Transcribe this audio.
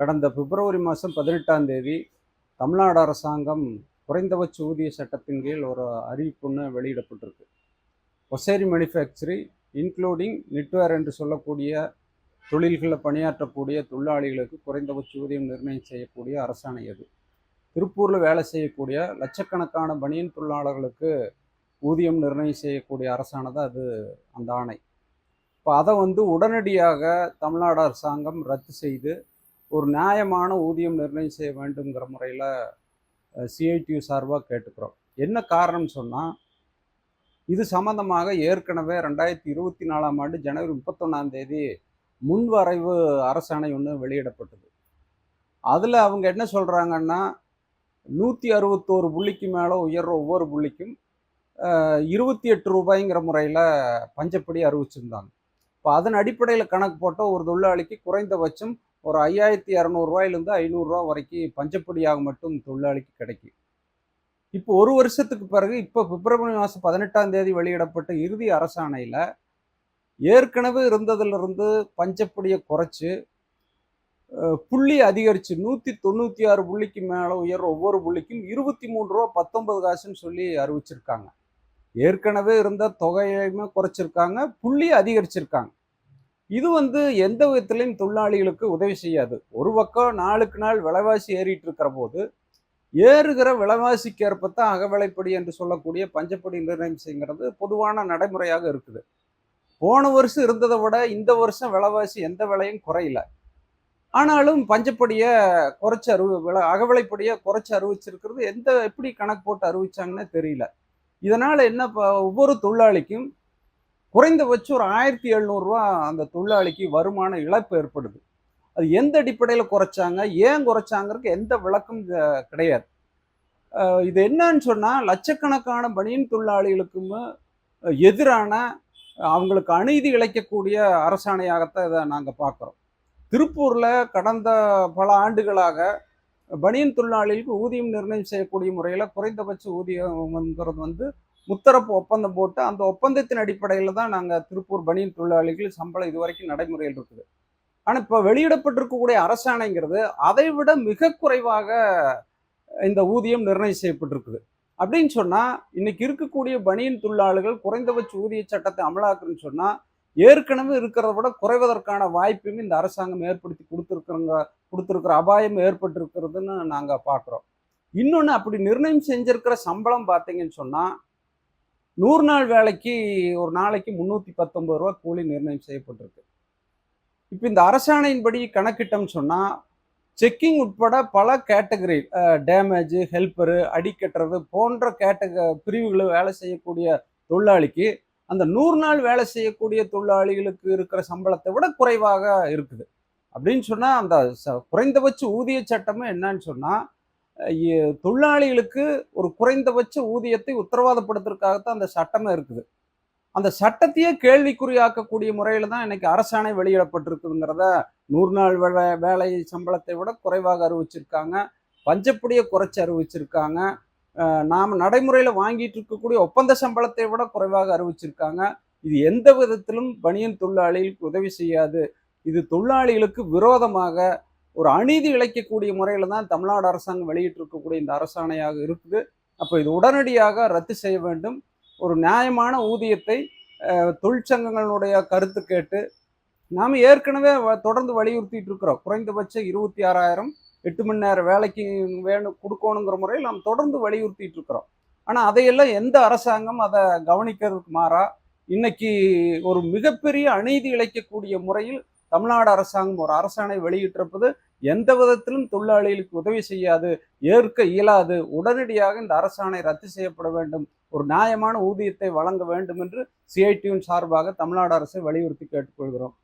கடந்த பிப்ரவரி மாதம் பதினெட்டாம் தேதி தமிழ்நாடு அரசாங்கம் குறைந்தபட்ச ஊதிய சட்டத்தின் கீழ் ஒரு அறிவிப்புன்னு வெளியிடப்பட்டிருக்கு. ஒசேரி மேனுஃபேக்சரி இன்க்ளூடிங் நிட்வேர் என்று சொல்லக்கூடிய தொழில்களில் பணியாற்றக்கூடிய தொழிலாளிகளுக்கு குறைந்தபட்ச ஊதியம் நிர்ணயம் செய்யக்கூடிய அரசாணை அது. திருப்பூரில் வேலை செய்யக்கூடிய லட்சக்கணக்கான பனியன் தொழிலாளர்களுக்கு ஊதியம் நிர்ணயம் செய்யக்கூடிய அரசானது அது அந்த ஆணை. இப்போ அதை வந்து உடனடியாக தமிழ்நாடு அரசாங்கம் ரத்து செய்து ஒரு நியாயமான ஊதியம் நிர்ணயம் செய்ய வேண்டுங்கிற முறையில் சிஐடியு சார்பாக கேட்டுக்கிறோம். என்ன காரணம் சொன்னால் இது சம்பந்தமாக ஏற்கனவே ரெண்டாயிரத்தி இருபத்தி நாலாம் ஆண்டு ஜனவரி முப்பத்தொன்னாம் தேதி முன்வரைவு அரசாணை ஒன்று வெளியிடப்பட்டது. அதில் அவங்க என்ன சொல்கிறாங்கன்னா நூற்றி அறுபத்தோரு புள்ளிக்கு மேலே உயர்ற ஒவ்வொரு புள்ளிக்கும் இருபத்தி எட்டு ரூபாய்ங்கிற முறையில் பஞ்சப்படி அறிவிச்சிருந்தாங்க. இப்போ அதன் அடிப்படையில் கணக்கு போட்டால் ஒரு தொழிலாளிக்கு குறைந்தபட்சம் ஒரு ஐயாயிரத்தி இரநூறுவாயிலேருந்து ஐநூறுரூவா வரைக்கும் பஞ்சப்படியாக மட்டும் தொழிலாளிக்கு கிடைக்கும். இப்போ ஒரு வருஷத்துக்கு பிறகு இப்போ பிப்ரவரி மாதம் பதினெட்டாம் தேதி வெளியிடப்பட்ட இறுதி அரசாணையில் ஏற்கனவே இருந்ததிலிருந்து பஞ்சப்படியை குறைச்சி புள்ளி அதிகரித்து நூற்றி தொண்ணூற்றி ஆறு புள்ளிக்கு மேலே உயர்ற ஒவ்வொரு புள்ளிக்கும் இருபத்தி மூணு ரூபா பத்தொன்பது காசுன்னு சொல்லி அறிவிச்சிருக்காங்க. ஏற்கனவே இருந்த தொகையுமே குறைச்சிருக்காங்க புள்ளி அதிகரிச்சிருக்காங்க. இது வந்து எந்த விதத்திலையும் தொழிலாளிகளுக்கு உதவி செய்யாது. ஒரு பக்கம் நாளுக்கு நாள் விலைவாசி ஏறிட்டு இருக்கிற போது ஏறுகிற விலைவாசிக்கு ஏற்பத்தான் அகவிலைப்படி என்று சொல்லக்கூடிய பஞ்சப்படி நிர்ணயம் செய்கிறது பொதுவான நடைமுறையாக இருக்குது. போன வருஷம் இருந்ததை விட இந்த வருஷம் விலைவாசி எந்த விலையும் குறையல. ஆனாலும் பஞ்சப்படியை குறைச்சி அறிவு விலை அகவிலைப்படியை குறைச்சி அறிவிச்சிருக்கிறது. எந்த எப்படி கணக்கு போட்டு அறிவிச்சாங்கன்னு தெரியல. இதனால் என்ன ஒவ்வொரு தொழிலாளிக்கும் குறைந்தபட்சம் ஒரு ஆயிரத்தி எழுநூறுரூவா அந்த தொழிலாளிக்கு வருமான இழப்பு ஏற்படுது. அது எந்த அடிப்படையில் குறைச்சாங்க ஏன் குறைச்சாங்கிறதுக்கு எந்த விளக்கம் கிடையாது. இது என்னன்னு சொன்னால் லட்சக்கணக்கான பனியன் தொழிலாளிகளுக்கும் எதிரான அவங்களுக்கு அநீதி இழைக்கக்கூடிய அரசாணையாகத்தான் இதை நாங்கள் பார்க்குறோம் திருப்பூரில் கடந்த பல ஆண்டுகளாக பனியன் தொழிலாளிகளுக்கு ஊதியம் நிர்ணயம் செய்யக்கூடிய முறையில் குறைந்தபட்ச ஊதியம்ங்கிறது வந்து முத்தரப்பு ஒப்பந்தம் போட்டு அந்த ஒப்பந்தத்தின் அடிப்படையில் தான் நாங்கள் திருப்பூர் பனியன் தொழிலாளிகள் சம்பளம் இது வரைக்கும் நடைமுறையில் இருக்குது. ஆனால் இப்போ வெளியிடப்பட்டிருக்கக்கூடிய அரசாணைங்கிறது அதை விட மிக குறைவாக இந்த ஊதியம் நிர்ணயம் செய்யப்பட்டிருக்குது. அப்படின்னு சொன்னால் இன்னைக்கு இருக்கக்கூடிய பனியின் தொழிலாளர்கள் குறைந்தபட்ச ஊதிய சட்டத்தை அமலாக்குன்னு சொன்னால் ஏற்கனவே இருக்கிறத விட குறைவதற்கான வாய்ப்பையும் இந்த அரசாங்கம் ஏற்படுத்தி கொடுத்துருக்குறங்க கொடுத்துருக்குற அபாயம் ஏற்பட்டிருக்கிறதுன்னு நாங்கள் பார்க்குறோம் இன்னொன்று அப்படி நிர்ணயம் செஞ்சிருக்கிற சம்பளம் பார்த்தீங்கன்னு சொன்னால் நூறு நாள் வேலைக்கு ஒரு நாளைக்கு முந்நூற்றி பத்தொம்பது ரூபா கூலி நிர்ணயம் செய்யப்பட்டிருக்கு. இப்போ இந்த அரசாணையின்படி கணக்கிட்டோம்னு சொன்னால் செக்கிங் உட்பட பல கேட்டகரி டேமேஜ் ஹெல்ப்பரு அடிக்கட்டுறது போன்ற கேட்டக பிரிவுகளை வேலை செய்யக்கூடிய தொழிலாளிக்கு அந்த நூறு நாள் வேலை செய்யக்கூடிய தொழிலாளிகளுக்கு இருக்கிற சம்பளத்தை விட குறைவாக இருக்குது. அப்படின்னு சொன்னால் அந்த குறைந்தபட்ச ஊதிய சட்டமும் என்னன்னு சொன்னால் தொழிலாளிகளுக்கு ஒரு குறைந்தபட்ச ஊதியத்தை உத்தரவாதப்படுத்துறதுக்காகத்தான் அந்த சட்டமே இருக்குது. அந்த சட்டத்தையே கேள்விக்குறியாக்கக்கூடிய முறையில் தான் இன்னைக்கு அரசாணை வெளியிடப்பட்டிருக்குங்கிறத நூறு நாள் வேலை வேலை சம்பளத்தை விட குறைவாக அறிவிச்சிருக்காங்க. பஞ்சப்படியை குறைச்சி அறிவிச்சிருக்காங்க. நாம் நடைமுறையில் வாங்கிட்டு இருக்கக்கூடிய ஒப்பந்த சம்பளத்தை விட குறைவாக அறிவிச்சிருக்காங்க. இது எந்த விதத்திலும் பனியன் தொழிலாளிகளுக்கு உதவி செய்யாது. இது தொழிலாளிகளுக்கு விரோதமாக ஒரு அநீதி இழைக்கக்கூடிய முறையில் தான் தமிழ்நாடு அரசாங்கம் வெளியிட்டிருக்கக்கூடிய இந்த அரசாணையாக இருக்குது. அப்போ இது உடனடியாக ரத்து செய்ய வேண்டும். ஒரு நியாயமான ஊதியத்தை தொழிற்சங்கங்களுடைய கருத்து கேட்டு நாம் ஏற்கனவே தொடர்ந்து வலியுறுத்திட்டு இருக்கிறோம். குறைந்தபட்சம் இருபத்தி ஆறாயிரம் எட்டு மணி நேரம் வேலைக்கு வேணும் கொடுக்கணுங்கிற முறையில் நாம் தொடர்ந்து வலியுறுத்திட்டு இருக்கிறோம். ஆனால் அதையெல்லாம் எந்த அரசாங்கம் அதை கவனிக்கிறதுக்கு மாறா இன்னைக்கு ஒரு மிகப்பெரிய அநீதி இழைக்கக்கூடிய முறையில் தமிழ்நாடு அரசாங்கம் ஒரு அரசாணை வெளியிட்டிருப்பது எந்த விதத்திலும் தொழிலாளிகளுக்கு உதவி செய்யாது ஏற்க இயலாது உடனடியாக இந்த அரசாணை ரத்து செய்யப்பட வேண்டும் ஒரு நியாயமான ஊதியத்தை வழங்க வேண்டும் என்று சிஐடியின் சார்பாக தமிழ்நாடு அரசை வலியுறுத்தி கேட்டுக்கொள்கிறோம்.